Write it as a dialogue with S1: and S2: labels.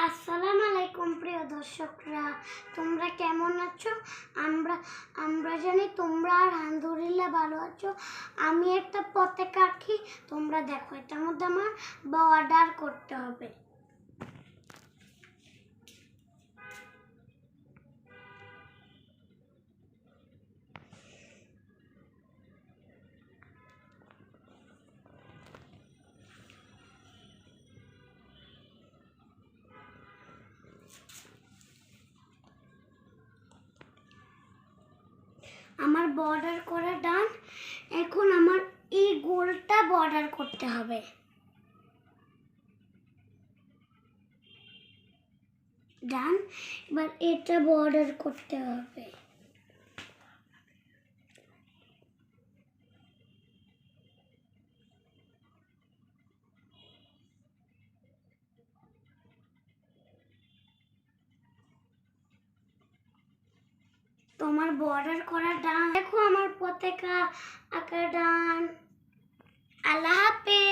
S1: আসসালামু আলাইকুম প্রিয় দর্শকরা, তোমরা কেমন আছো? আমরা আমরা জানি তোমরা আর আলহামদুলিল্লাহ ভালো আছো। আমি একটা পতাকা আঁকি, তোমরা দেখো, এটার মধ্যে আমার বর্ডার করতে হবে। আমার বর্ডার করা ডান এখন আমার এই গোলটা বর্ডার করতে হবে। ডান এবার এটা বর্ডার করতে হবে। তোমার বর্ডার করা ডান। দেখো আমার পতাকা আঁকা ডান। আল্লাহ হাফেজ।